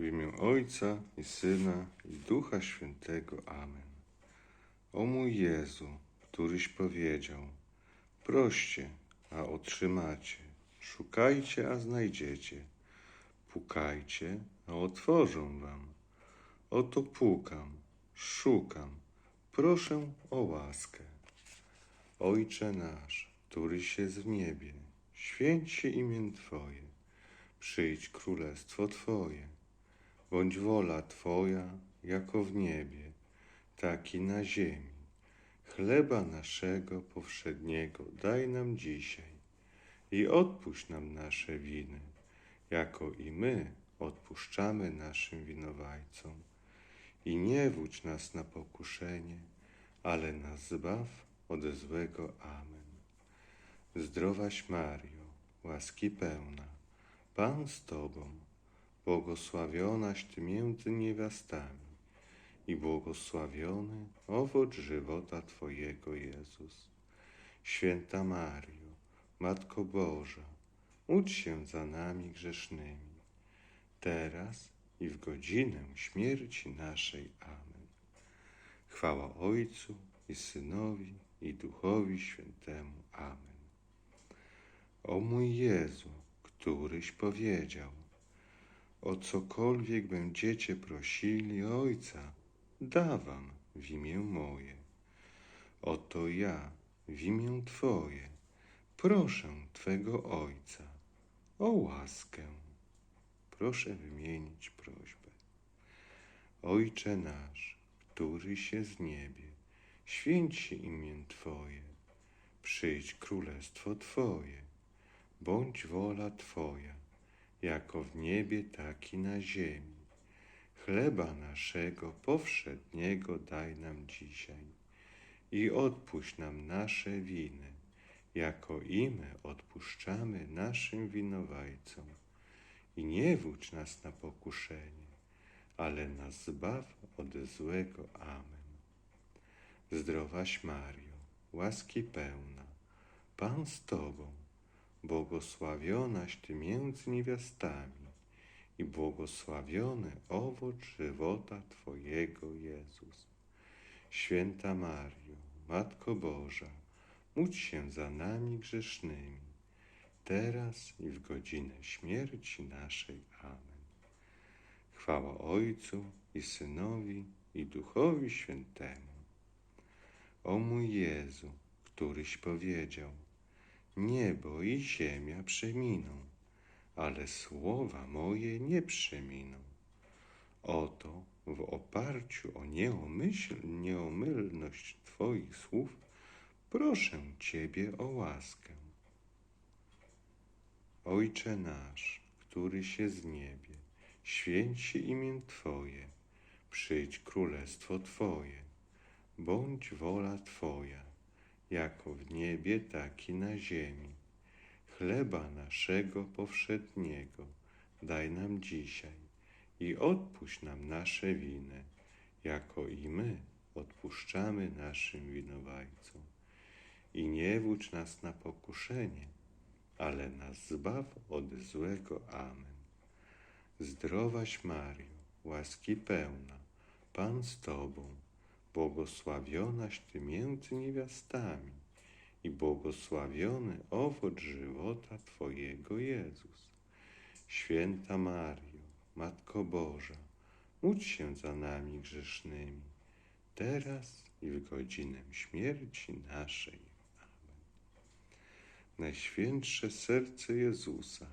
W imię Ojca i Syna i Ducha Świętego. Amen. O mój Jezu, któryś powiedział, proście, a otrzymacie, szukajcie, a znajdziecie, pukajcie, a otworzą wam. Oto pukam, szukam, proszę o łaskę. Ojcze nasz, któryś jest w niebie, święć się imię Twoje, przyjdź królestwo Twoje, bądź wola Twoja, jako w niebie, tak i na ziemi. Chleba naszego powszedniego daj nam dzisiaj i odpuść nam nasze winy, jako i my odpuszczamy naszym winowajcom. I nie wódź nas na pokuszenie, ale nas zbaw ode złego. Amen. Zdrowaś Mario, łaski pełna, Pan z Tobą, błogosławionaś Ty między niewiastami i błogosławiony owoc żywota Twojego Jezus. Święta Mario, Matko Boża, módl się za nami grzesznymi, teraz i w godzinę śmierci naszej. Amen. Chwała Ojcu i Synowi i Duchowi Świętemu. Amen. O mój Jezu, któryś powiedział, o cokolwiek będziecie prosili Ojca, dawam w imię moje. Oto ja w imię Twoje proszę Twego Ojca o łaskę. Proszę wymienić prośbę. Ojcze nasz, któryś jest w niebie, święć się imię Twoje, przyjdź królestwo Twoje, bądź wola Twoja, jako w niebie, tak i na ziemi. Chleba naszego powszedniego daj nam dzisiaj i odpuść nam nasze winy, jako i my odpuszczamy naszym winowajcom. I nie wódź nas na pokuszenie, ale nas zbaw od złego. Amen. Zdrowaś Mario, łaski pełna, Pan z Tobą, błogosławionaś Ty między niewiastami i błogosławiony owoc żywota Twojego Jezus. Święta Mario, Matko Boża, módl się za nami grzesznymi, teraz i w godzinę śmierci naszej. Amen. Chwała Ojcu i Synowi i Duchowi Świętemu. O mój Jezu, któryś powiedział, niebo i ziemia przeminą, ale słowa moje nie przeminą. Oto w oparciu o nieomyśl, nieomylność Twoich słów proszę Ciebie o łaskę. Ojcze nasz, któryś jest w niebie, święć się imię Twoje, przyjdź królestwo Twoje, bądź wola Twoja, jako w niebie, tak i na ziemi. Chleba naszego powszedniego daj nam dzisiaj i odpuść nam nasze winy, jako i my odpuszczamy naszym winowajcom. I nie wódź nas na pokuszenie, ale nas zbaw od złego. Amen. Zdrowaś Mario, łaski pełna, Pan z Tobą, błogosławionaś Ty między niewiastami i błogosławiony owoc żywota Twojego Jezus. Święta Mario, Matko Boża, módl się za nami grzesznymi, teraz i w godzinę śmierci naszej. Amen. Najświętsze serce Jezusa,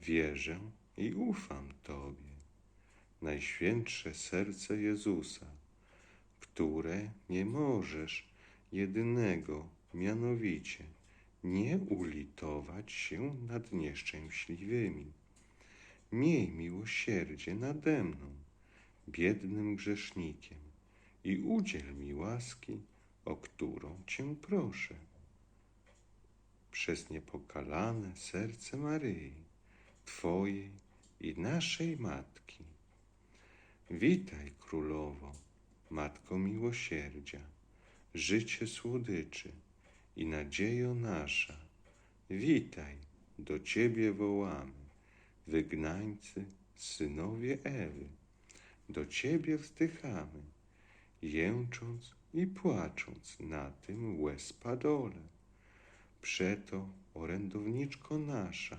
wierzę i ufam Tobie. Najświętsze serce Jezusa, które nie możesz jedynego, mianowicie nie ulitować się nad nieszczęśliwymi. Miej miłosierdzie nade mną, biednym grzesznikiem, i udziel mi łaski, o którą Cię proszę. Przez niepokalane serce Maryi, Twojej i naszej Matki. Witaj, Królowo, Matko miłosierdzia, życie słodyczy i nadziejo nasza. Witaj, do Ciebie wołamy, wygnańcy synowie Ewy, do Ciebie wzdychamy, jęcząc i płacząc na tym łez padole. Przeto, orędowniczko nasza,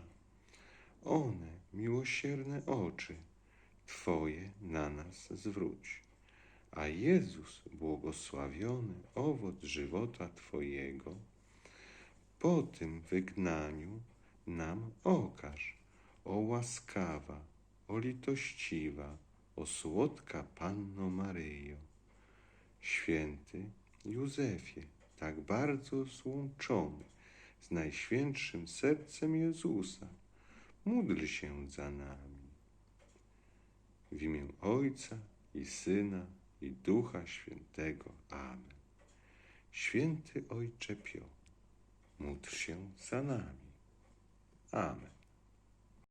one miłosierne oczy Twoje na nas zwróć. A Jezus, błogosławiony owoc żywota Twojego, po tym wygnaniu nam okaż, o łaskawa, o litościwa, o słodka Panno Maryjo. Święty Józefie, tak bardzo złączony z Najświętszym Sercem Jezusa, módl się za nami. W imię Ojca i Syna i Ducha Świętego. Amen. Święty Ojcze Pio, módl się za nami. Amen.